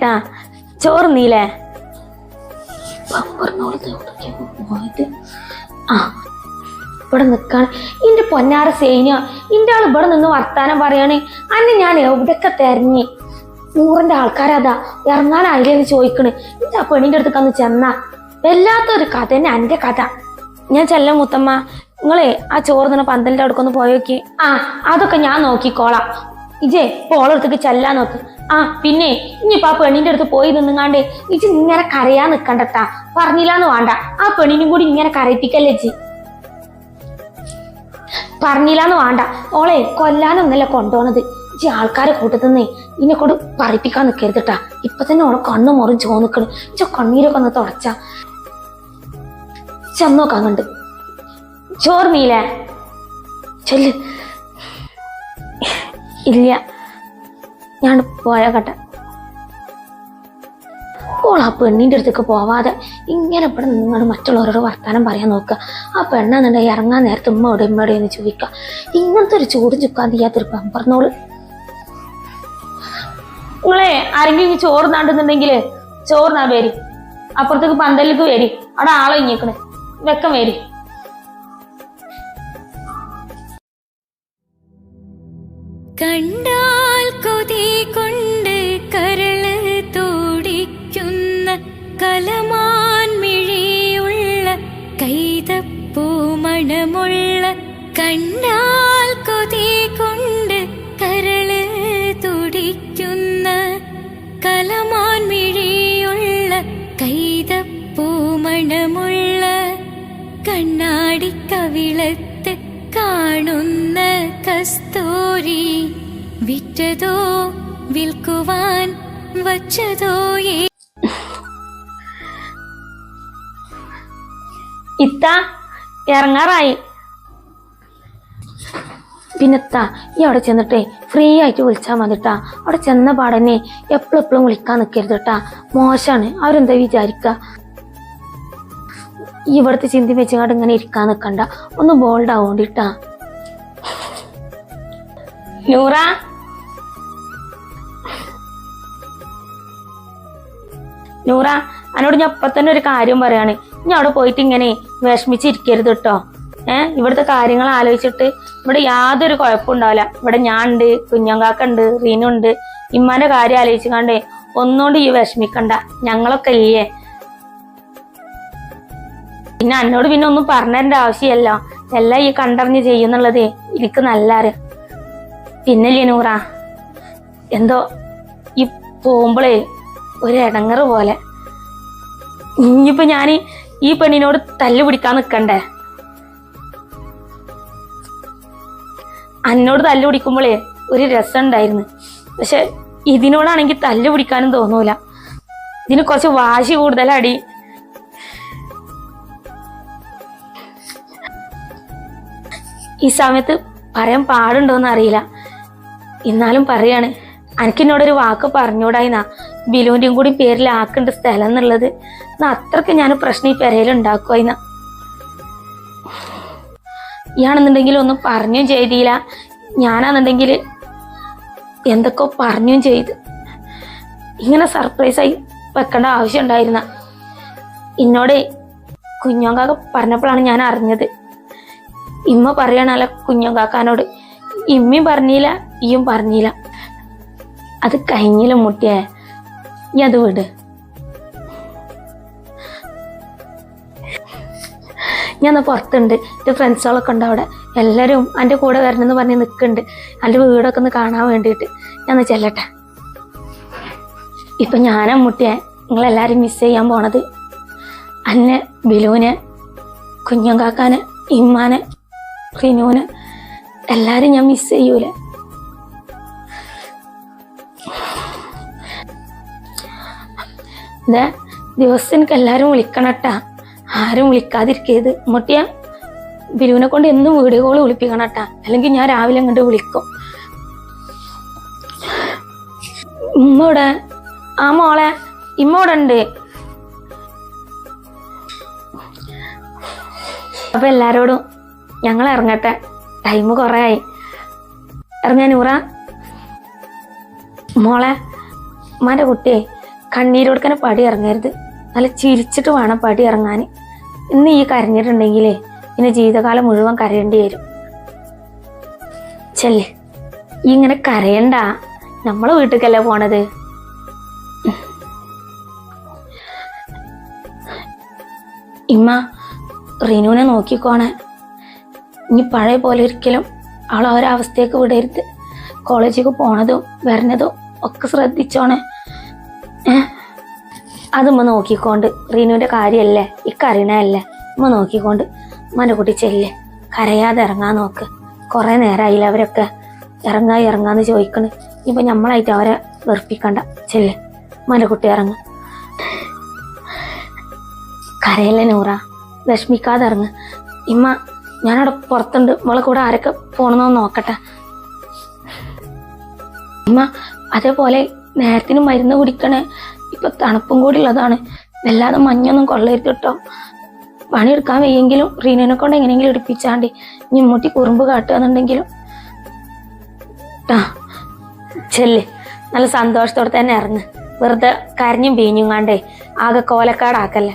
ഇരിക്കട്ടാ ചോറ് നീലേ ആ ഇവിടെ നിക്കാണ്. ഇന്റെ പൊന്നാര സേനിയ ഇന്റെ ആൾ ഇവിടെ നിന്ന് വർത്താനം പറയാണ്. അന്നെ ഞാൻ എവിടെയൊക്കെ തെരഞ്ഞ്? നൂറിന്റെ ആൾക്കാരതാ ഇറങ്ങാനായില്ലെന്ന് ചോദിക്കണ്. എന്റെ ആ പെണ്ണിന്റെ അടുത്ത് അന്ന് ചെന്നാ. വല്ലാത്തൊരു കഥ തന്നെ എന്റെ കഥ. ഞാൻ ചെല്ല മുത്തമ്മ. നിങ്ങളെ ആ ചോറ് തന്നെ പന്തലിന്റെ അടുക്കൊന്ന് പോയോക്കി. ആ അതൊക്കെ ഞാൻ നോക്കിക്കോളാം. ഇജേ ഇപ്പൊ ചെല്ലാൻ നോക്ക്. ആ പിന്നെ ഇനിയിപ്പോ ആ പെണ്ണിന്റെ അടുത്ത് പോയി നിന്നുങ്ങാണ്ട് ഇജ് ഇങ്ങനെ കരയാൻ നിക്കണ്ടട്ടാ. പറഞ്ഞില്ലാന്ന് വേണ്ട. ആ പെണ്ണിനും കൂടി ഇങ്ങനെ കരയിപ്പിക്കല്ലേ ജി പറഞ്ഞില്ലാന്ന് വേണ്ട. ഓളെ കൊല്ലാനൊന്നല്ല കൊണ്ടുപോണത് ഇജി ആൾക്കാരെ കൂട്ടത്തുന്നേ ഇന്നെ കൊണ്ട് പറയിപ്പിക്കാൻ നിൽക്കരുതട്ടാ ഇപ്പൊ തന്നെ ഓളെ കണ്ണു മുറും ചോന്നിക്കണ് ഇച്ച കണ്ണീരൊക്കെ ഒന്ന് തുടച്ച. ചെന്നോക്കാൻ കണ്ട് ചോർമീലേ ചെല്ല്. ഇല്ല. ഞാൻ പോയാകട്ടെ ഓൾ ആ പെണ്ണിന്റെ അടുത്തേക്ക് പോവാതെ ഇങ്ങനെ ഇവിടെ നിങ്ങൾ മറ്റുള്ളവരോട് വർത്തമാനം പറയാൻ നോക്കുക. ആ പെണ്ണെന്നുണ്ടെങ്കിൽ ഇറങ്ങാൻ നേരത്തെ ഉമ്മയോടെ ഉമ്മയോടെ എന്ന് ചോദിക്കുക. ഇങ്ങനത്തെ ഒരു ചൂടും ചുക്കാൻ തീയാത്തൊരു പെമ്പറന്നോൾ നിങ്ങളെ ആരെങ്കിലും ചോറ് നാണ്ടുന്നുണ്ടെങ്കിൽ ചോറിനാ പേര്. അപ്പുറത്തേക്ക് പന്തലിലേക്ക് വരി. അവിടെ ആളെ ഇങ്ങിക്കണേ. വെക്കം വരി. കണ്ടാൽ കൊതി കൊണ്ട് കരൾ തോടിക്കുന്ന കലമാൻ മിഴിയുള്ള കൈതപ്പൂ മണമുള്ള കണ്ടാൽ കൊതി കൊണ്ട് കരൾ തുടിക്കുന്ന കലമാൻ മിഴിയുള്ള കൈതപ്പൂ മണമുള്ള കണ്ണാടി കവിളത്ത് കസ്തൂരി വിറ്റതോ വിൽക്കുവാൻ വച്ചതോ ഇത്ത ഇറങ്ങാറായി. പിന്നെത്താ ഈ അവിടെ ചെന്നിട്ടേ ഫ്രീ ആയിട്ട് വിളിച്ചാൽ മതിട്ടാ അവിടെ ചെന്ന പാടനെ എപ്പോഴും എപ്പോഴും വിളിക്കാൻ നിൽക്കരുത് കേട്ടാ മോശമാണ് അവരെന്താ വിചാരിക്കുക ഇവിടുത്തെ ചിന്തി വെച്ചങ്ങാട്ട് ഇങ്ങനെ ഇരിക്കാൻ നിൽക്കണ്ട ഒന്ന് ബോൾഡ് ആവോണ്ടിട്ടാ നൂറ? നൂറ എന്നോട് ഞാൻ ഇപ്പൊ തന്നെ ഒരു കാര്യം പറയാണ്. ഞാൻ അവിടെ പോയിട്ട് ഇങ്ങനെ വിഷമിച്ചിരിക്കരുത് കേട്ടോ ഏഹ് ഇവിടുത്തെ കാര്യങ്ങൾ ആലോചിച്ചിട്ട് ഇവിടെ യാതൊരു കുഴപ്പമുണ്ടാവില്ല ഇവിടെ ഞാൻ ഉണ്ട് കുഞ്ഞങ്കാക്ക ഉണ്ട് റീനു ഉണ്ട്. ഇമ്മാന്റെ കാര്യം ആലോചിച്ചുകാണ്ടേ ഒന്നുകൊണ്ട് ഈ വിഷമിക്കണ്ട. ഞങ്ങളൊക്കെ ഇല്ലേ? പിന്നെ എന്നോട് പിന്നെ ഒന്നും പറഞ്ഞതിന്റെ ആവശ്യമല്ല എല്ലാം ഈ കണ്ടറിഞ്ഞ് ചെയ്യുന്നുള്ളത് എനിക്ക് നല്ല അറിയാം പിന്നെ നൂറ എന്തോ ഈ പോകുമ്പോഴേ ഒരു ഇടങ്ങറ് പോലെ. ഇനിയിപ്പോ ഞാൻ ഈ പെണ്ണിനോട് തല്ല് പിടിക്കാൻ നിൽക്കണ്ടേ അന്നോട് തല്ല് പിടിക്കുമ്പോഴേ ഒരു രസം ഉണ്ടായിരുന്നു. പക്ഷെ ഇതിനോടാണെങ്കിൽ തല്ല് പിടിക്കാനും തോന്നൂല. ഇതിന് കുറച്ച് വാശി കൂടുതലടി. ഈ സമയത്ത് പറയാൻ പാടുണ്ടോന്ന് അറിയില്ല എന്നാലും പറയാണ് ഒരു വാക്ക് പറഞ്ഞൂടായിന്നാ. ബിലുവിന്റെയും കൂടി പേരിൽ ആക്കേണ്ട സ്ഥലം എന്നുള്ളത്. എന്നാ അത്രയ്ക്ക് ഞാൻ പ്രശ്നം ഈ പെരയിൽ ഉണ്ടാക്കുവായിന്ന. ഇയാണെന്നുണ്ടെങ്കിൽ ഒന്നും പറഞ്ഞും ചെയ്തില്ല. ഞാനാണെന്നുണ്ടെങ്കിൽ എന്തൊക്കെ പറഞ്ഞും ചെയ്ത്. ഇങ്ങനെ സർപ്രൈസായി വെക്കേണ്ട ആവശ്യം ഉണ്ടായിരുന്ന. എന്നോട് കുഞ്ഞോങ്കാക്ക പറഞ്ഞപ്പോഴാണ് ഞാൻ അറിഞ്ഞത്. ഇമ്മ പറയണല്ല കുഞ്ഞോങ്കാക്കാനോട് ഇമ്മയും പറഞ്ഞില്ല ഇയും പറഞ്ഞില്ല. അത് കഴിഞ്ഞില്ല മുട്ടിയെ? നീ അത് വിട്. ഞാൻ പുറത്തുണ്ട്. എന്റെ ഫ്രണ്ട്സുകളൊക്കെ ഉണ്ട് അവിടെ. എല്ലാവരും എന്റെ കൂടെ വരണമെന്ന് പറഞ്ഞ് നിൽക്കുന്നുണ്ട്. എന്റെ വീടൊക്കെ ഒന്ന് കാണാൻ വേണ്ടിയിട്ട്. ഞാൻ ഒന്ന് ചെല്ലട്ടെ. ഇപ്പം ഞാനാ മുട്ടിയെ. നിങ്ങളെല്ലാവരും മിസ് ചെയ്യാൻ പോണത്. അന്നെ ബിലുവിനെ കുഞ്ഞങ്കാക്കാനെ ഇമ്മാനെ റിനുവിനെ എല്ലാരും ഞാൻ മിസ് ചെയ്യൂല? ഇതാ ദിവസം എനിക്ക് വിളിക്കണട്ടാ. ആരും വിളിക്കാതിരിക്കരുത്. മുട്ടിയ ബിരുവിനെ കൊണ്ട് എന്നും വീഡിയോ കോൾ വിളിപ്പിക്കണട്ടാ. അല്ലെങ്കിൽ ഞാൻ രാവിലെ അങ്ങോട്ട് വിളിക്കും. ഇമ്മോടെ ആ മോളെ ഇമ്മോടെ ഉണ്ട്? അപ്പൊ എല്ലാരോടും ഞങ്ങൾ ഇറങ്ങട്ടെ. ടൈം കുറേ ആയി ഇറങ്ങിയ നൂറ. മോളെ മാന്റെ കുട്ടിയെ കണ്ണീരോടുക്കനെ പടി ഇറങ്ങരുത്. നല്ല ചിരിച്ചിട്ട് വേണം പടി ഇറങ്ങാൻ ഇന്ന് ഈ കരഞ്ഞിട്ടുണ്ടെങ്കിലേ പിന്നെ ജീവിതകാലം മുഴുവൻ കരയേണ്ടി വരും. ചെല്ല്. ഈ ഇങ്ങനെ കരയണ്ട. നമ്മളെ വീട്ടിലേക്കല്ലേ പോണത്? ഇമ്മ റിനുവിനെ നോക്കിക്കോണേ. ഇനി പഴയ പോലെ ഒരിക്കലും അവൾ ആ ഒരവസ്ഥയൊക്കെ വിടരുത്. കോളേജിലേക്ക് പോണതും വരണതും ഒക്കെ ശ്രദ്ധിച്ചോണേ. അതുമ്മ നോക്കിക്കൊണ്ട്. റീനുവിന്റെ കാര്യമല്ലേ ഇക്കറിയണല്ലേ ഉമ്മ നോക്കിക്കൊണ്ട്. ഉമ്മനെ കൂട്ടി ചെല്ല്. കരയാതെ ഇറങ്ങാൻ നോക്ക്. കുറേ നേരമായില്ല അവരൊക്കെ? ഇറങ്ങാ ഇറങ്ങാന്ന് ചോദിക്കണ്. ഇപ്പൊ നമ്മളായിട്ട് അവരെ വെറുപ്പിക്കണ്ട. ചെല്ല്. ഉമ്മന്റെ കുട്ടി ഇറങ്ങ്. കരയല്ലേ നൂറ? വിഷമിക്കാതെ ഇറങ്ങ്. ഇമ്മ ഞാനവിടെ പുറത്തുണ്ട്. മോളെ കൂടെ ആരൊക്കെ പോണെന്ന് നോക്കട്ടെ. അമ്മ അതേപോലെ നേരത്തിന് മരുന്ന് കുടിക്കണേ. ഇപ്പൊ തണുപ്പും കൂടി ഉള്ളതാണ്. വല്ലാതെ മഞ്ഞൊന്നും കൊള്ളരുത് കേട്ടോ. പണിയെടുക്കാൻ വയ്യെങ്കിലും റീനനെ കൊണ്ട് എങ്ങനെയെങ്കിലും എടുപ്പിച്ചാണ്ടി. മുട്ടി കുറുമ്പ് കാട്ടുകയെന്നുണ്ടെങ്കിലും ട്ടാ ചെല്ല്. നല്ല സന്തോഷത്തോടെ തന്നെ ഇറങ്ങ്. വെറുതെ കരഞ്ഞും പീഞ്ഞും കാണ്ടേ. ആകെ കോലക്കാടാക്കല്ലേ.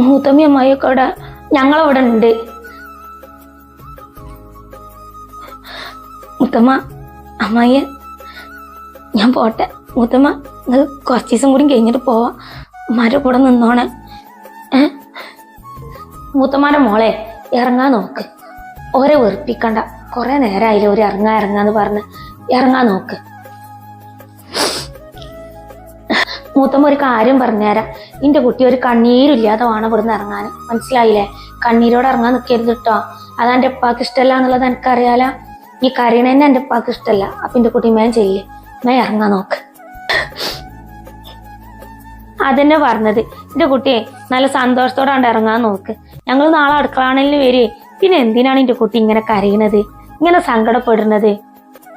മൂത്തമ്മി അമ്മായിയൊക്കെ അവിടെ ഞങ്ങളവിടെ ഉണ്ട്. മുത്തമ്മ അമ്മായി ഞാൻ പോട്ടെ. മുത്തമ്മ നിങ്ങൾ കുറച്ച് ദിവസം കൂടി കഴിഞ്ഞിട്ട് പോവാം. അമ്മാരെ കൂടെ നിന്നോണേ. ഏ? മൂത്തമ്മാരുടെ മോളെ ഇറങ്ങാൻ നോക്ക്. ഓരെ വെറുപ്പിക്കണ്ട. കുറെ നേരമായില്ല ഒരു ഇറങ്ങാ ഇറങ്ങാന്ന് പറഞ്ഞ്. ഇറങ്ങാൻ നോക്ക്. മൂത്തമ്മ ഒരു കാര്യം പറഞ്ഞുതരാം. നിന്റെ കുട്ടി ഒരു കണ്ണീരില്ലാതെ വേണം ഇവിടുന്ന് ഇറങ്ങാൻ. മനസ്സിലായില്ലേ? കണ്ണീരോട് ഇറങ്ങാൻ നിൽക്കരുത് കേട്ടോ അത് എന്റെ ഉപ്പാക്ക് ഇഷ്ടമല്ല എന്നുള്ളത് എനിക്കറിയാല. ഈ കരയണന്നെ എന്റെ ഉപ്പാക്ക് ഇഷ്ടമല്ല. അപ്പൊ എന്റെ കുട്ടി മേൻ ചെല്ല് മേ ഇറങ്ങാൻ നോക്ക്. അതന്നെ പറഞ്ഞത്. എന്റെ കുട്ടിയെ നല്ല സന്തോഷത്തോടെ കണ്ട് ഇറങ്ങാൻ നോക്ക്. ഞങ്ങൾ നാളെ അടുക്കളാണെങ്കിൽ വരെ. പിന്നെ എന്തിനാണ് എന്റെ കുട്ടി ഇങ്ങനെ കരയണത്? ഇങ്ങനെ സങ്കടപ്പെടുന്നത്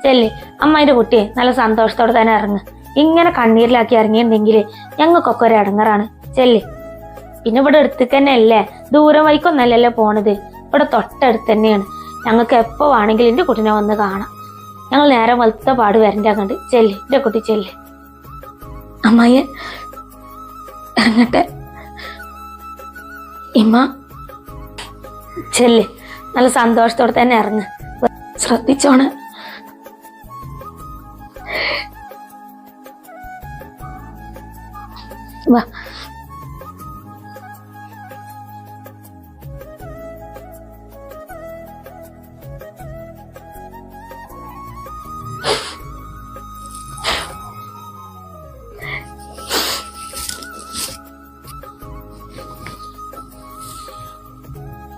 ചെല്ലേ. അമ്മ എന്റെ കുട്ടിയെ നല്ല സന്തോഷത്തോടെ തന്നെ ഇറങ്ങ്. ഇങ്ങനെ കണ്ണീരിലാക്കി ഇറങ്ങിയിട്ടുണ്ടെങ്കിൽ ഞങ്ങൾക്കൊക്കെ ഒരു ഇടങ്ങറാണ് ചെല്ലേ. പിന്നെ ഇവിടെ അടുത്ത് തന്നെ അല്ലേ ദൂരം വൈക്കൊന്നല്ലല്ലോ പോണത്. ഇവിടെ തൊട്ടടുത്ത് തന്നെയാണ്. ഞങ്ങൾക്ക് എപ്പോ വേണമെങ്കിലും എന്റെ കുട്ടിനെ വന്ന് കാണാം. ഞങ്ങൾ നേരെ വലുത്ത പാട് വരണ്ട കണ്ട് ചെല്ല്. എന്റെ കുട്ടി ചെല്ലേ. അമ്മായി ഇറങ്ങട്ടെ. ഇമ്മ. ചെല്ലേ. നല്ല സന്തോഷത്തോടെ തന്നെ ഇറങ്ങ്. ശ്രദ്ധിച്ചോണ്. വാ.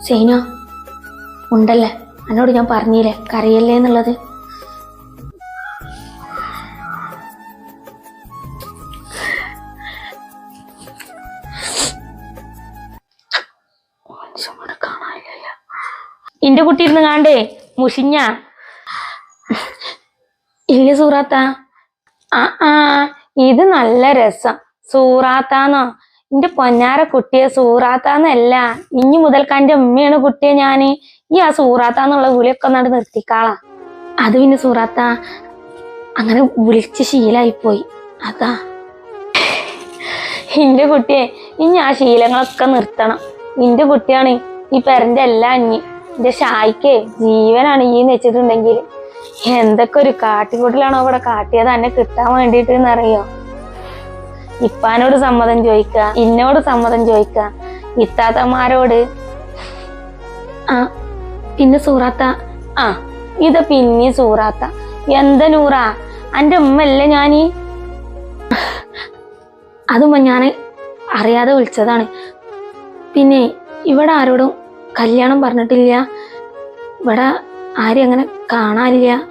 സൈന ഉണ്ടല്ലേ? എന്നോട് ഞാൻ പറഞ്ഞില്ലേ? കരയല്ലേ എന്നുള്ളത്? ഇന്റെ കുട്ടി ഇരുന്ന് കാണ്ടേ മുഷിഞ്ഞ. ഇല്ല സൂറാത്ത. ആ ആ ഇത് നല്ല രസം. സൂറാത്താന്നോ? എന്റെ പൊന്നാര കുട്ടിയെ സൂറാത്താന്നല്ല. ഇനി മുതൽക്കാന്റെ ഉമ്മയാണ് കുട്ടിയെ ഞാൻ. ഈ ആ സൂറാത്താന്നുള്ള വിളിയൊക്കെ ഒന്നാണ്ട് നിർത്തിക്കാളാ. അത് പിന്നെ സൂറാത്ത അങ്ങനെ വിളിച്ച് ശീലായിപ്പോയി. അതാ. എന്റെ കുട്ടിയെ ഇനി ആ ശീലങ്ങളൊക്കെ നിർത്തണം. എന്റെ കുട്ടിയാണ് ഈ പെരന്റെ എല്ലാ അഞ്ഞി എന്റെ ഷായിക്ക് ജീവനാണ് ഈ വെച്ചിട്ടുണ്ടെങ്കിൽ എന്തൊക്കെ ഒരു കാട്ടിക്കൂട്ടിലാണോ ഇവിടെ കാട്ടിയത് എന്നെ കിട്ടാൻ വേണ്ടിട്ട് എന്നറിയോ ഇപ്പാനോട് സമ്മതം ചോദിക്ക ഇന്നോട് സമ്മതം ചോദിക്ക ഇത്താത്തമാരോട് ആ പിന്നെ സൂറാത്ത ആ ഇത് പിന്നെ സൂറാത്ത. എന്താ നൂറാ? അന്റെ ഉമ്മല്ലേ ഞാനീ? അതുമ്പോ ഞാൻ അറിയാതെ വിളിച്ചതാണ്. പിന്നെ ഇവിടെ ആരോടും കല്യാണം പറഞ്ഞിട്ടില്ല. ഇവിടെ ആരും അങ്ങനെ കാണാനില്ല.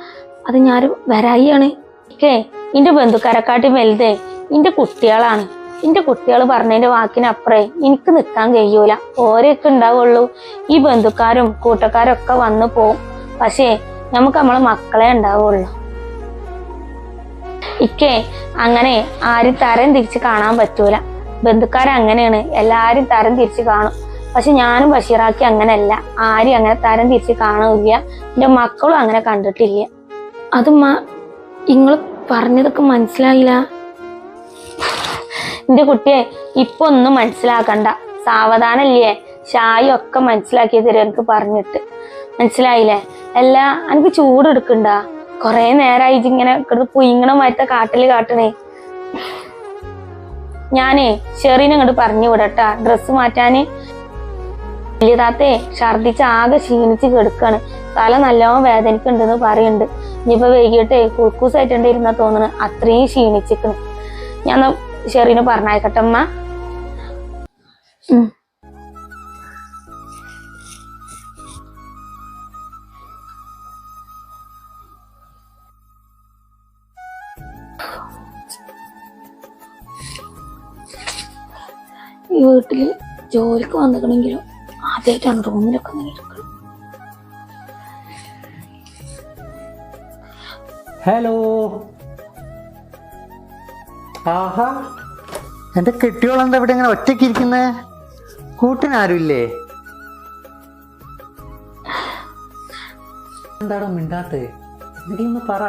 അത് ഞാൻ വരായിയാണ്. ഓക്കേ എന്റെ ബന്ധുക്കാരെക്കാട്ടി വലുതേ. എന്റെ കുട്ടികളാണ്. എന്റെ കുട്ടികൾ പറഞ്ഞതിന്റെ വാക്കിനപ്പുറേ എനിക്ക് നിൽക്കാൻ കഴിയൂല. ഓരൊക്കെ ഉണ്ടാവുള്ളൂ. ഈ ബന്ധുക്കാരും കൂട്ടക്കാരും ഒക്കെ വന്നു പോവും. പക്ഷേ നമുക്ക് നമ്മളെ മക്കളെ ഉണ്ടാവുള്ളൂ. ഇക്കേ അങ്ങനെ ആരും തരം തിരിച്ച് കാണാൻ പറ്റൂല. ബന്ധുക്കാരങ്ങനെയാണ്. എല്ലാവരും തരം തിരിച്ച് കാണും. പക്ഷെ ഞാനും ബഷീറാക്കി അങ്ങനെയല്ല ആരും അങ്ങനെ തരം തിരിച്ച് കാണുന്നില്ല എന്റെ മക്കളും അങ്ങനെ കണ്ടിട്ടില്ല. അതുമ്മ നിങ്ങൾ പറഞ്ഞതൊക്കെ മനസ്സിലായില്ല? എന്റെ കുട്ടിയെ ഇപ്പൊ ഒന്നും മനസ്സിലാക്കണ്ട. സാവധാനല്ലേ? ഷായി ഒക്കെ മനസ്സിലാക്കി തരും എനിക്ക് പറഞ്ഞിട്ട്. മനസ്സിലായില്ലേ? അല്ല എനിക്ക് ചൂട് എടുക്കണ്ട? കൊറേ നേരമായി ഇങ്ങനെ കിടന്ന് പുയിങ്ങണ മാറ്റ കാട്ടിൽ കാട്ടണേ. ഞാനേ ഷെറീനെ അങ്ങോട്ട് പറഞ്ഞു വിടട്ടാ. ഡ്രസ്സ് മാറ്റാന് വലിയതാത്തേ ഛർദിച്ച് ആകെ ക്ഷീണിച്ച് കിടക്കാണ്. തല നല്ലോണം വേദനിക്കുന്നുണ്ടെന്ന് പറയുന്നുണ്ട്. ഇനിയിപ്പോ വൈകിട്ട് കുൽക്കൂസായിട്ടുണ്ട് ഇരുന്നാ തോന്നുന്നു അത്രയും ക്ഷീണിച്ചിക്കണ് ഞാൻ ഷെറിന് പറഞ്ഞായിക്കട്ടെ അമ്മ. ഈ വീട്ടിൽ ജോലിക്ക് വന്നിക്കണെങ്കിലും? ആദ്യമായിട്ടാണ് റൂമിലൊക്കെ അങ്ങനെ എടുക്കണം ഹലോ. ആഹാ. എന്റെ കെട്ടിയോളെന്താ ഇവിടെ ഇങ്ങനെ ഒറ്റയ്ക്ക് ഇരിക്കുന്നത് കൂട്ടിനാരുമില്ലേ എന്താടോ മിണ്ടാത്തേ? എന്തെങ്കിലും പറ.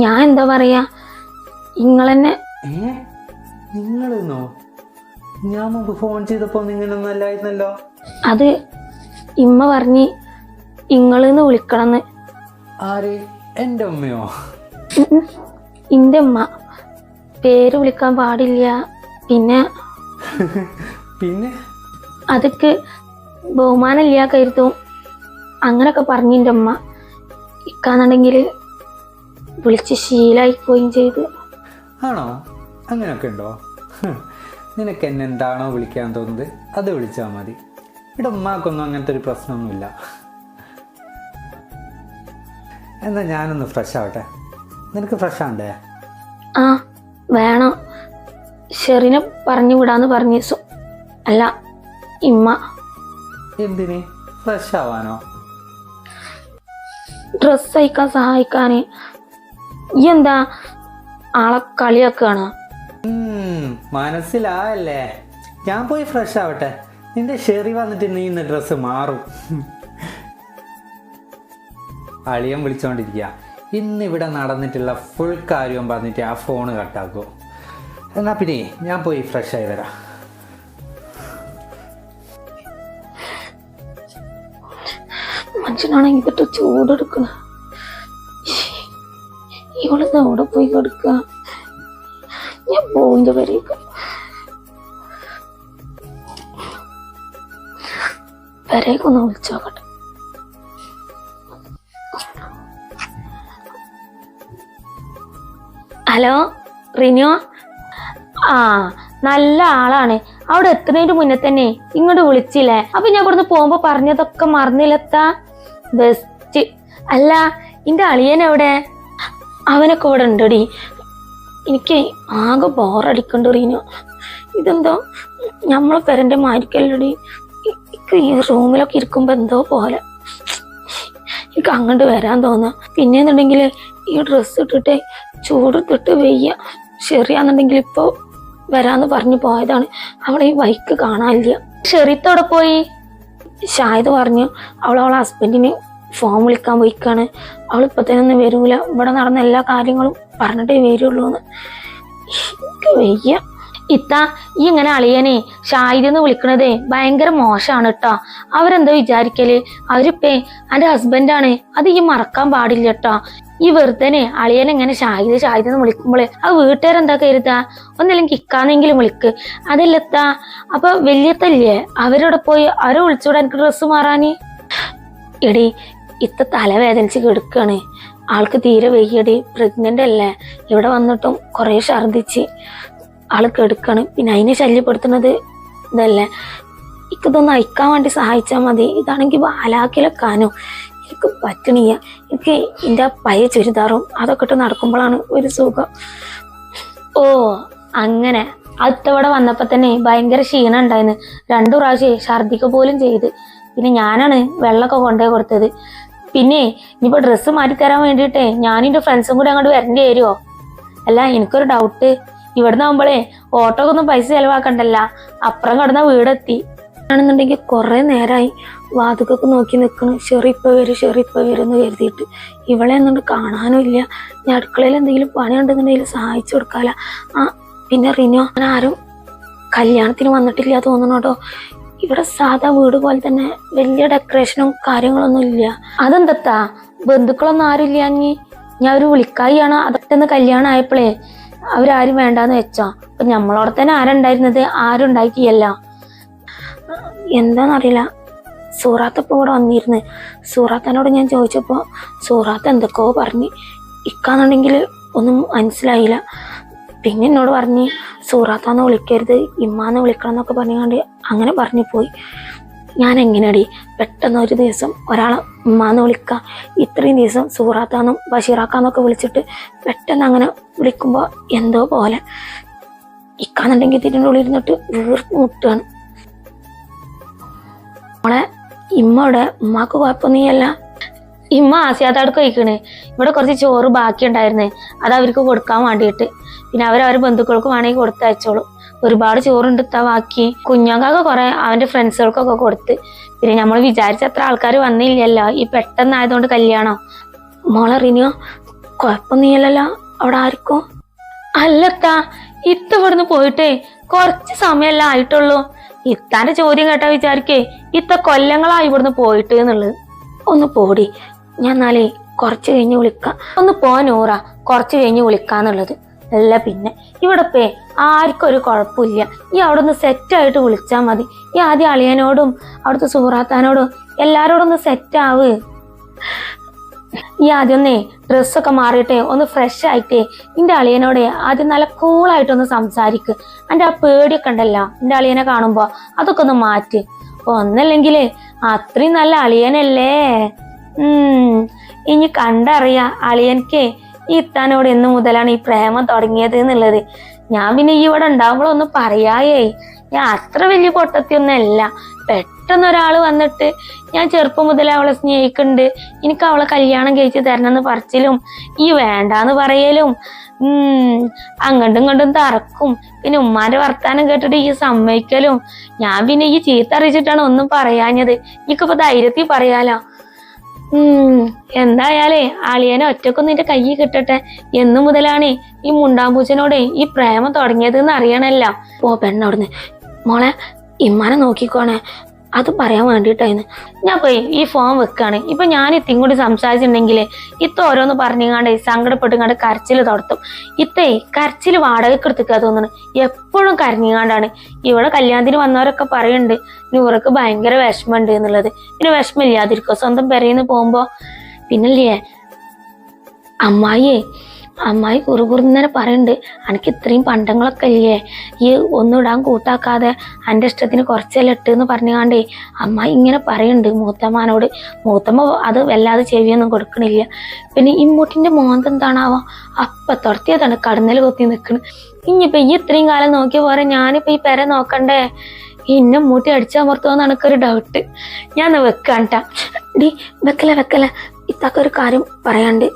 ഞാൻ എന്താ പറയാ? നിങ്ങളെന്നെ ഏ? നിങ്ങളെന്നോ? ഞാൻ നമുക്ക് ഫോൺ ചെയ്തപ്പോ നിങ്ങളൊന്നും അല്ലായിരുന്നല്ലോ? അത് ഇമ്മ പറഞ്ഞ് ഇങ്ങളെന്ന് വിളിക്കണമെന്ന് ആര്? എന്റെ അമ്മയോ ഉം ഉം. ഇന്റെ ഉമ്മ. പേര് വിളിക്കാൻ പാടില്ല. പിന്നെ പിന്നെ? അതൊക്കെ ബഹുമാനമില്ല കരുതും. അങ്ങനൊക്കെ പറഞ്ഞു എന്റെ ഉമ്മ. ഇക്കാന്നുണ്ടെങ്കിൽ വിളിച്ച് ശീലായി പോയും ചെയ്തു. ആണോ? അങ്ങനെയൊക്കെ ഉണ്ടോ? നിനക്ക് എന്നെ എന്താണോ വിളിക്കാൻ തോന്നുന്നത് അത് വിളിച്ചാൽ മതി. ഇവിടെ ഉമ്മാക്കൊന്നും അങ്ങനത്തെ ഒരു പ്രശ്നമൊന്നുമില്ല. എന്നാ ഞാനൊന്ന് ഫ്രഷ് ആവട്ടെ. നിനക്ക് ഫ്രഷ് ആണ്ടേ ആ വേണം. ഷെറിനെ പറഞ്ഞു വിടാന്ന് പറഞ്ഞു അല്ല ഇമ്മ. എന്തിനെ? ഫ്രഷ് ആവാനോ? ഡ്രസ് അയക്കാൻ സഹായിക്കാന്. ഈ എന്താ ആളെ കളിയാക്കുകയാണ് മനസ്സിലായല്ലേ? ഞാൻ പോയി ഫ്രഷ് ആവട്ടെ. നിന്റെ ഷെറി വന്നിട്ട് നീ ഇന്ന് ഡ്രസ്സ് മാറും. അളിയൻ വിളിച്ചോണ്ടിരിക്കുക ഇന്നിവിടെ നടന്നിട്ടുള്ള ഫുൾ കാര്യം പറഞ്ഞിട്ട് ആ ഫോണ് കട്ടാക്കൂ എന്നാ പിന്നെ ഞാൻ പോയി ഫ്രഷ് ആയി വരാം. മനുഷ്യനാണെങ്കിൽ ഇതിട്ട് ചൂടെടുക്കണ. അവിടെ പോയി കിടക്കുക ഞാൻ പോകുന്ന വരേക്ക് വരേക്കൊന്ന് വിളിച്ചോക്കട്ടെ ഹലോ റിനോ? ആ നല്ല ആളാണ്. അവിടെ എത്തുന്നതിന് മുന്നേ തന്നെ ഇങ്ങോട്ട് വിളിച്ചില്ലേ? അപ്പൊ ഞാൻ ഇവിടുന്ന് പോകുമ്പോ പറഞ്ഞതൊക്കെ മറന്നില്ലെത്താ? ബെസ്റ്റ് അല്ല എന്റെ അളിയൻ എവിടെ? അവനൊക്കെ ഇവിടെ ഉണ്ടടി. എനിക്ക് ആകെ ബോറടിക്കണ്ട റീനു? ഇതെന്തോ നമ്മളെ പെരന്റെ മാരിക്കല്ലടി? എനിക്ക് ഈ റൂമിലൊക്കെ ഇരിക്കുമ്പോൾ എന്തോ പോലെ. എനിക്ക് അങ്ങോട്ട് വരാൻ തോന്നുക പിന്നെന്നുണ്ടെങ്കിൽ ഈ ഡ്രസ്സ് ഇട്ടിട്ട് ചൂടെടുത്തിട്ട് വെയ്യ. ശരിയാന്നുണ്ടെങ്കിൽ ഇപ്പോൾ വരാന്ന് പറഞ്ഞു പോയതാണ്. അവളെ ഈ ബൈക്ക് കാണാനില്ല. ഷെറിത്തോടെ പോയി. ഷായത് പറഞ്ഞു അവളവളെ അവളെ ഹസ്ബൻഡിന് ഫോൺ വിളിക്കാൻ പോയിക്കാണ്. അവൾ ഇപ്പൊ തന്നെ ഒന്നും വരൂല. ഇവിടെ നടന്ന എല്ലാ കാര്യങ്ങളും പറഞ്ഞിട്ടേ വരുള്ളൂ എന്ന്. വയ്യ. ഇത്ത ഈ ഇങ്ങനെ അളിയനെ ഷാഹിദെന്ന് വിളിക്കണതേ ഭയങ്കര മോശമാണ് കേട്ടോ. അവരെന്താ വിചാരിക്കൽ? അവരിപ്പേ എന്റെ ഹസ്ബൻഡാണ് അത് ഈ മറക്കാൻ പാടില്ല കേട്ടോ. ഈ വെറുതെ അളിയനെ ഇങ്ങനെ ഷാഹിദ് ഷാഹിദ് എന്ന് വിളിക്കുമ്പോളേ ആ വീട്ടുകാരെന്താ കരുതാ? ഒന്നില്ലെങ്കിൽ ഇക്കാന്നെങ്കിലും വിളിക്ക്. അതല്ലത്താ അപ്പൊ വലിയത്തല്ലേ? അവരോടെ പോയി അവരെ വിളിച്ചൂടെ എനിക്ക് ഡ്രസ്സ് മാറാന്. എടി ഇത്ത തലവേദനിച്ച് കിടക്കാണ് ആൾക്ക് തീരെ വയ്യടി പ്രഗ്നന്റ് അല്ലേ? ഇവിടെ വന്നിട്ടും കുറേ ഛർദിച്ച് ആൾ കെടുക്കാണ്. പിന്നെ അതിനെ ശല്യപ്പെടുത്തുന്നത് ഇതല്ലേ? എനിക്കിതൊന്ന് അയക്കാൻ വേണ്ടി സഹായിച്ചാൽ മതി. ഇതാണെങ്കിൽ ബാലാക്കിലൊക്കാനോ എനിക്ക് പറ്റണില്ല. എനിക്ക് എന്റെ പഴയ ചുരിദാറും അതൊക്കെ ഇട്ട് നടക്കുമ്പോഴാണ് ഒരു സുഖം. ഓ അങ്ങനെ. അടുത്തവിടെ വന്നപ്പോൾ തന്നെ ഭയങ്കര ക്ഷീണം ഉണ്ടായിരുന്നു രണ്ടു പ്രാവശ്യം ഛർദിക്ക പോലും ചെയ്ത്. പിന്നെ ഞാനാണ് വെള്ളമൊക്കെ കൊണ്ടുപോയി കൊടുത്തത്. പിന്നെ ഇനിയിപ്പോ ഡ്രസ്സ് മാറ്റിത്തരാൻ വേണ്ടിയിട്ടേ ഞാനും ഫ്രണ്ട്സും കൂടെ അങ്ങോട്ട് വരേണ്ടി വരുമോ അല്ല എനിക്കൊരു ഡൗട്ട് ഇവിടുന്ന് ആകുമ്പോഴേ ഓട്ടോക്കൊന്നും പൈസ ചെലവാക്കണ്ടല്ല. അപ്പുറം കിടന്ന വീടെത്തി. ആണെന്നുണ്ടെങ്കിൽ കുറേ നേരമായി വാതുക്കൊക്കെ നോക്കി നിൽക്കണ് ഷെറിപ്പ വരും ഷെറിപ്പ വരും എന്ന് കരുതിയിട്ട് ഇവളെ ഒന്നും കാണാനും ഇല്ല. ഞാൻ അടുക്കളയിൽ എന്തെങ്കിലും പണി ഉണ്ടെന്നുണ്ടെങ്കിൽ സഹായിച്ചു കൊടുക്കാല. ആ പിന്നെ റിനോ ആരും കല്യാണത്തിന് വന്നിട്ടില്ല തോന്നണു കേട്ടോ ഇവിടെ സാധാ വീട് പോലെ തന്നെ വലിയ ഡെക്കറേഷനും കാര്യങ്ങളൊന്നും ഇല്ല. അതെന്തത്താ? ബന്ധുക്കളൊന്നും ആരും ഇല്ല അങ്ങി ഞാൻ ഒരു വിളിക്കായിയാണ്. അതൊക്കെ കല്യാണം ആയപ്പോഴേ അവരാരും വേണ്ടാന്ന് വെച്ചോ. അപ്പൊ നമ്മളോടെ തന്നെ ആരുണ്ടായിരുന്നത് ആരും ഉണ്ടാക്കിയല്ല. എന്താന്നറിയില്ല. സൂറാത്ത് ഇപ്പൊ ഇവിടെ വന്നിരുന്നു. സൂറാത്തനോട് ഞാൻ ചോദിച്ചപ്പോൾ സൂറാത്ത് എന്തൊക്കെയോ പറഞ്ഞ്. ഇക്കാന്നുണ്ടെങ്കിൽ ഒന്നും മനസ്സിലായില്ല. പിന്നെ എന്നോട് പറഞ്ഞ് സൂറാത്താന്ന് വിളിക്കരുത് ഇമ്മാന്ന് വിളിക്കണം എന്നൊക്കെ പറഞ്ഞുകൊണ്ട് അങ്ങനെ പറഞ്ഞു പോയി. ഞാൻ എങ്ങനെയാടി പെട്ടെന്ന് ഒരു ദിവസം ഒരാളെ ഉമ്മാന്ന് വിളിക്കുക ഇത്രയും ദിവസം സൂറാത്താന്നും ബഷീറാക്കാന്നൊക്കെ വിളിച്ചിട്ട് പെട്ടെന്ന് അങ്ങനെ വിളിക്കുമ്പോൾ എന്തോ പോലെ. ഇക്കാന്നുണ്ടെങ്കിൽ ഇതിന്റെ ഉള്ളിൽ ഇരുന്നിട്ട് വീർത്ത് മുട്ടുകയാണ് നമ്മളെ ഇമ്മയുടെ ഉമ്മാക്ക് കുഴപ്പമൊന്നുമില്ല. ഇമ്മ ആസിയാത്താടക്ക് കഴിക്കണേ. ഇവിടെ കുറച്ച് ചോറ് ബാക്കി ഉണ്ടായിരുന്നേ അത് അവർക്ക് കൊടുക്കാൻ വേണ്ടിയിട്ട്. പിന്നെ അവരുടെ ബന്ധുക്കൾക്ക് വേണമെങ്കിൽ അയച്ചോളും. ഒരുപാട് ചോറുണ്ട് ബാക്കി. കുഞ്ഞുങ്ങൾക്കൊക്കെ കുറെ അവന്റെ ഫ്രണ്ട്സുകൾക്കൊക്കെ കൊടുത്ത്. പിന്നെ നമ്മൾ വിചാരിച്ച അത്ര ആൾക്കാർ വന്നില്ലല്ലോ. ഈ പെട്ടെന്നായതുകൊണ്ട് കല്യാണം. മോളെ റിനിയോ കുഴപ്പമൊന്നുമില്ലല്ലോ അവിടെ ആർക്കും? അല്ലത്താ ഇത്ത ഇവിടുന്ന് പോയിട്ടേ കുറച്ച് സമയമല്ല ആയിട്ടുള്ളൂ. ഇത്താന്റെ ചോദ്യം കേട്ടാ വിചാരിക്കേ ഇത്ത കൊല്ലങ്ങളായി ഇവിടുന്ന് പോയിട്ട് എന്നുള്ളത്. ഒന്ന് പോടി. ഞാൻ എന്നാലേ കുറച്ച് കഴിഞ്ഞ് വിളിക്കാം. ഒന്ന് പോ നൂറ കുറച്ച് കഴിഞ്ഞ് വിളിക്കാന്നുള്ളത്. അല്ല പിന്നെ ഇവിടെ പേ ആർക്കും ഒരു കുഴപ്പമില്ല. ഈ അവിടെ ഒന്ന് സെറ്റായിട്ട് വിളിച്ചാൽ മതി. ഈ ആദ്യം അളിയനോടും അവിടുത്തെ സുഹൃത്താനോടും എല്ലാരോടും ഒന്ന് സെറ്റാവ് ഈ ആദ്യം ഒന്നേ ഡ്രസ്സൊക്കെ മാറിയിട്ട് ഒന്ന് ഫ്രഷ് ആയിട്ടേ എന്റെ അളിയനോടെ ആദ്യം നല്ല കൂളായിട്ടൊന്ന് സംസാരിക്ക്. എന്റെ ആ പേടിയൊക്കെ ഉണ്ടല്ലോ എന്റെ അളിയനെ കാണുമ്പോൾ അതൊക്കെ ഒന്ന് മാറ്റി. ഒന്നല്ലെങ്കിൽ അത്രയും നല്ല അളിയനല്ലേ? ഇനി കണ്ടറിയാ അളിയൻക്കേ ഈ ഇത്താനോട് എന്ന് മുതലാണ് ഈ പ്രേമം തുടങ്ങിയത് എന്നുള്ളത്. ഞാൻ പിന്നെ ഈ ഇവിടെ ഉണ്ടാവുമ്പോഴൊന്നും പറയായേ. ഞാൻ അത്ര വലിയ പൊട്ടത്തിയൊന്നല്ല പെട്ടെന്ന് ഒരാൾ വന്നിട്ട് ഞാൻ ചെറുപ്പം മുതലേ അവളെ സ്നേഹിക്കുന്നുണ്ട്. എനിക്ക് അവളെ കല്യാണം കഴിച്ച് തരണമെന്ന് പറച്ചിലും ഈ വേണ്ടാന്ന് പറയലും അങ്ങോട്ടും ഇങ്ങോട്ടും തറക്കും പിന്നെ ഉമ്മാന്റെ വർത്താനം കേട്ടിട്ട് ഈ സമ്മതിക്കലും. ഞാൻ പിന്നെ ഈ ചീത്ത അറിയിച്ചിട്ടാണ് ഒന്നും പറയാഞ്ഞത്. എനിക്കിപ്പോ ധൈര്യത്തിൽ പറയാലോ. എന്തായാലേ അളിയനെ ഒറ്റക്കൊന്നും നിന്റെ കയ്യിൽ കിട്ടട്ടെ. എന്നു മുതലാണ് ഈ മുണ്ടാമ്പൂച്ചനോട് ഈ പ്രേമം തുടങ്ങിയത് എന്ന് അറിയണല്ലോ. ഓ പെണ്ണവിടുന്ന്. മോളെ ഇമ്മാനെ നോക്കിക്കോണേ. അത് പറയാൻ വേണ്ടിയിട്ടായിരുന്നു ഞാൻ പോയി ഈ ഫോം വെക്കാണ്. ഇപ്പൊ ഞാൻ ഇത്തിയും കൂടി സംസാരിച്ചിട്ടുണ്ടെങ്കിൽ ഇത്ത ഓരോന്ന് പറഞ്ഞാണ്ട് സങ്കടപ്പെട്ടുങ്ങാണ്ട് കരച്ചിൽ തുടത്തും. ഇത്തേ കരച്ചിൽ വാടകയ്ക്ക് എടുത്തിക്കാ തോന്നുന്നു എപ്പോഴും കരഞ്ഞാണ്ടാണ് ഇവിടെ കല്യാണത്തിന് വന്നവരൊക്കെ പറയുന്നുണ്ട് നൂറക്ക് ഭയങ്കര വിഷമമുണ്ട് എന്നുള്ളത്. പിന്നെ വിഷമില്ലാതിരിക്കോ? സ്വന്തം പെരയിൽ നിന്ന് പോകുമ്പോ. പിന്നല്ലേ അമ്മായിയെ അമ്മായി കുറുകുറുന്നനെ പറയുന്നുണ്ട് എനിക്ക് ഇത്രയും പണ്ടങ്ങളൊക്കെ ഇല്ലേ ഈ ഒന്നും ഇടാൻ കൂട്ടാക്കാതെ എന്റെ ഇഷ്ടത്തിന് കുറച്ചെല്ലാം ഇട്ട് എന്ന് പറഞ്ഞാണ്ടേ അമ്മായി ഇങ്ങനെ പറയുന്നുണ്ട് മൂത്തമ്മാനോട് മൂത്തമ്മ അത് വല്ലാതെ ചെവിയൊന്നും കൊടുക്കണില്ല. പിന്നെ ഇമ്മൂട്ടിന്റെ മോന്ത് എന്താണാവോ? അപ്പം തുടത്തിയതാണ് കടന്നൽ കൊത്തി നിൽക്കുന്നത് ഇനിയിപ്പോൾ ഈ ഇത്രയും കാലം നോക്കിയ പോലെ ഞാനിപ്പോൾ ഈ പെര നോക്കണ്ടേ? ഇന്നെ മൂട്ടി അടിച്ചമർത്തുമെന്ന് എനിക്കൊരു ഡൗട്ട് ഞാൻ വെക്കാണ്ട? ഡി വെക്കല വെക്കല. ഇത്താക്കൊരു കാര്യം പറയാണ്ട്.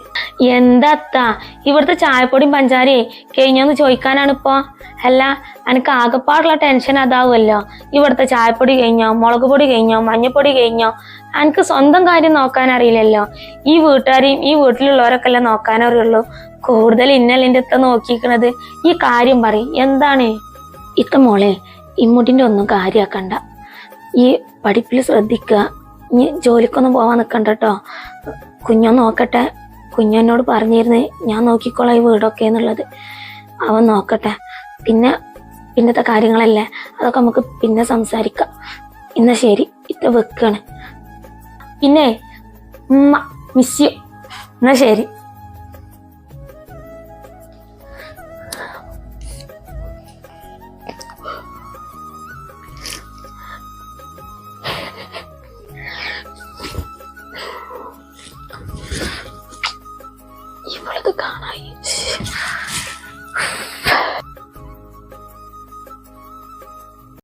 എന്താത്താ ഇവിടുത്തെ ചായപ്പൊടിയും പഞ്ചാരി കഴിഞ്ഞൊന്ന് ചോദിക്കാനാണ് ഇപ്പോ അല്ല എനിക്ക് ആകെപ്പാടുള്ള ടെൻഷൻ അതാവുമല്ലോ. ഇവിടുത്തെ ചായപ്പൊടി കഴിഞ്ഞോ മുളക് പൊടി കഴിഞ്ഞോ മഞ്ഞപ്പൊടി കഴിഞ്ഞോ എനിക്ക് സ്വന്തം കാര്യം നോക്കാൻ അറിയില്ലല്ലോ. ഈ വീട്ടുകാരെയും ഈ വീട്ടിലുള്ളവരൊക്കെ അല്ലേ നോക്കാനറിയുള്ളൂ കൂടുതൽ ഇന്നലെ ഇത്ത നോക്കിക്കണത് ഈ കാര്യം പറയും എന്താണ്? ഇത്ത മോളെ ഇമ്മൂട്ടിന്റെ ഒന്നും കാര്യമാക്കണ്ട ഈ പഠിപ്പിൽ ശ്രദ്ധിക്കുക ഇനി ജോലിക്കൊന്നും പോവാൻ നിൽക്കണ്ട കേട്ടോ കുഞ്ഞൊന്ന് നോക്കട്ടെ. കുഞ്ഞെന്നോട് പറഞ്ഞിരുന്നേ ഞാൻ നോക്കിക്കോളാം ഈ വീടൊക്കെ എന്നുള്ളത്. അവൻ നോക്കട്ടെ. പിന്നെ പിന്നത്തെ കാര്യങ്ങളല്ലേ? അതൊക്കെ നമുക്ക് പിന്നെ സംസാരിക്കാം. ഇന്ന ശരി ഇത്ത വെക്കാണ്. പിന്നെ ഉമ്മ മിസ് എന്നാ ശരി.